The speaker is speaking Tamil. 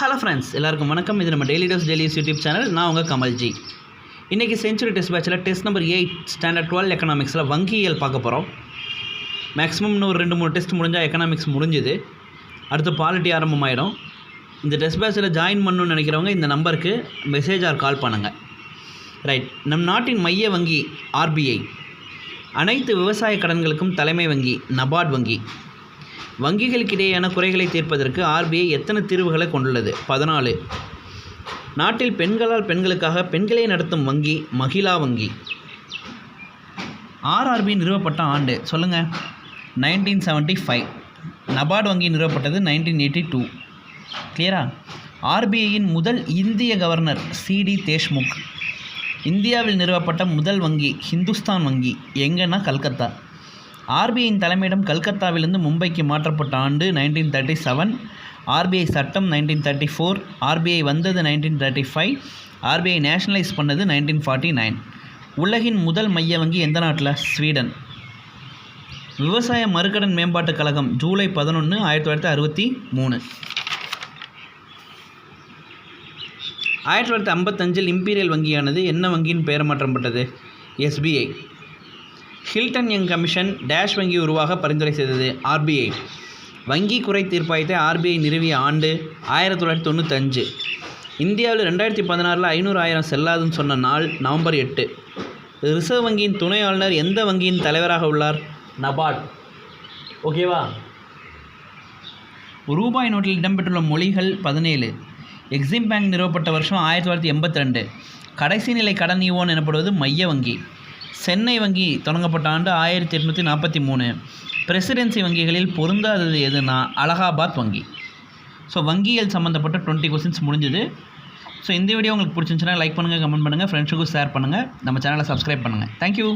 ஹலோ ஃப்ரெண்ட்ஸ் எல்லாருக்கும் வணக்கம். இது நம்ம daily dose dailies YouTube channel நான் உங்கள் கமல்ஜி. இன்றைக்கி செஞ்சுரி டெஸ்ட் பேட்சில் test number eight standard twelve எக்கனாமிக்ஸில் வங்கியியல் பார்க்க போகிறோம் மேக்ஸிமம் இன்னும் ஒரு ரெண்டு மூணு டெஸ்ட் முடிஞ்சால் எக்கனாமிக்ஸ் முடிஞ்சுது. அடுத்து பாலிட்டி ஆரம்பமாயிடும். இந்த டெஸ்ட் பேட்சில் ஜாயின் பண்ணணும்னு நினைக்கிறவங்க இந்த நம்பருக்கு மெசேஜ் ஆர் கால் பண்ணுங்கள் ரைட் நம் நாட்டின் மைய வங்கி ஆர்பிஐ அனைத்து விவசாய கடன்களுக்கும் தலைமை வங்கி நபார்ட் வங்கி. வங்கிகளுக்கிடையேயான குறைகளை தீர்ப்பதற்கு ஆர்பிஐ எத்தனை தீர்வுகளை கொண்டுள்ளது? பதினாலு. நாட்டில் பெண்களால் பெண்களுக்காக பெண்களே நடத்தும் வங்கி மகிழா வங்கி. ஆர்ஆர்பி நிறுவப்பட்ட ஆண்டு சொல்லுங்கள் நைன்டீன் செவன்ட்டி ஃபைவ் நபார்டு வங்கி நிறுவப்பட்டது நைன்டீன் எயிட்டி டூ கிளியரா ஆர்பிஐயின் முதல் இந்திய கவர்னர் சிடி தேஷ்முக். இந்தியாவில் நிறுவப்பட்ட முதல் வங்கி ஹிந்துஸ்தான் வங்கி. எங்கன்னா கல்கத்தா. ஆர்பிஐயின் தலைமையிடம் கல்கத்தாவிலிருந்து மும்பைக்கு மாற்றப்பட்ட ஆண்டு நைன்டீன் தேர்ட்டி செவன் ஆர்பிஐ சட்டம் நைன்டீன் தேர்ட்டி ஃபோர் ஆர்பிஐ வந்தது nineteen thirty five RBI nationalise பண்ணது நைன்டீன் ஃபார்ட்டி நைன் உலகின் முதல் மைய வங்கி எந்த நாட்டில்? ஸ்வீடன். விவசாய மறுக்கடன் மேம்பாட்டுக் கழகம் ஜூலை பதினொன்று ஆயிரத்தி தொள்ளாயிரத்தி அறுபத்தி மூணு. ஆயிரத்தி தொள்ளாயிரத்தி ஐம்பத்தஞ்சில் இம்பீரியல் வங்கியானது என்ன வங்கியின் பெயர் மாற்றப்பட்டது? SBI. Hilton Young commission dash வங்கி உருவாக பரிந்துரை செய்தது ஆர்பிஐ. வங்கி குறை தீர்ப்பாயத்தை ஆர்பிஐ நிறுவிய ஆண்டு ஆயிரத்தி தொள்ளாயிரத்தி தொண்ணூத்தஞ்சு. இந்தியாவில் ரெண்டாயிரத்தி பதினாறில் ஐநூறு ஆயிரம் செல்லாதுன்னு சொன்ன நாள் நவம்பர் எட்டு. ரிசர்வ் வங்கியின் துணை ஆளுநர் எந்த வங்கியின் தலைவராக உள்ளார்? நபார்ட். ஓகேவா ரூபாய் நோட்டில் இடம்பெற்றுள்ள மொழிகள் பதினேழு. எக்ஸிம் பேங்க் நிறுவப்பட்ட வருஷம் ஆயிரத்தி தொள்ளாயிரத்தி எண்பத்தி ரெண்டு. கடைசி நிலை கடன் ஈவோன் எனப்படுவது மைய வங்கி. சென்னை வங்கி தொடங்கப்பட்ட ஆண்டு ஆயிரத்தி எட்நூற்றி நாற்பத்தி மூணு. பிரசிடென்சி வங்கிகளில் பொருந்தாதது எதுனா அலகாபாத் வங்கி. ஸோ வங்கியல் சம்மந்தப்பட்ட டுவெண்ட்டி கொஸ்டின்ஸ் முடிஞ்சுது. ஸோ இந்த வீடியோ உங்களுக்கு பிடிச்சிருந்துச்சுன்னா லைக் பண்ணுங்கள் கமெண்ட் பண்ணுங்கள் ஃப்ரெண்ட்ஸுக்கும் ஷேர் பண்ணுங்கள் நம்ம சேனலை சப்ஸ்கிரைப் பண்ணுங்கள் தேங்க்யூ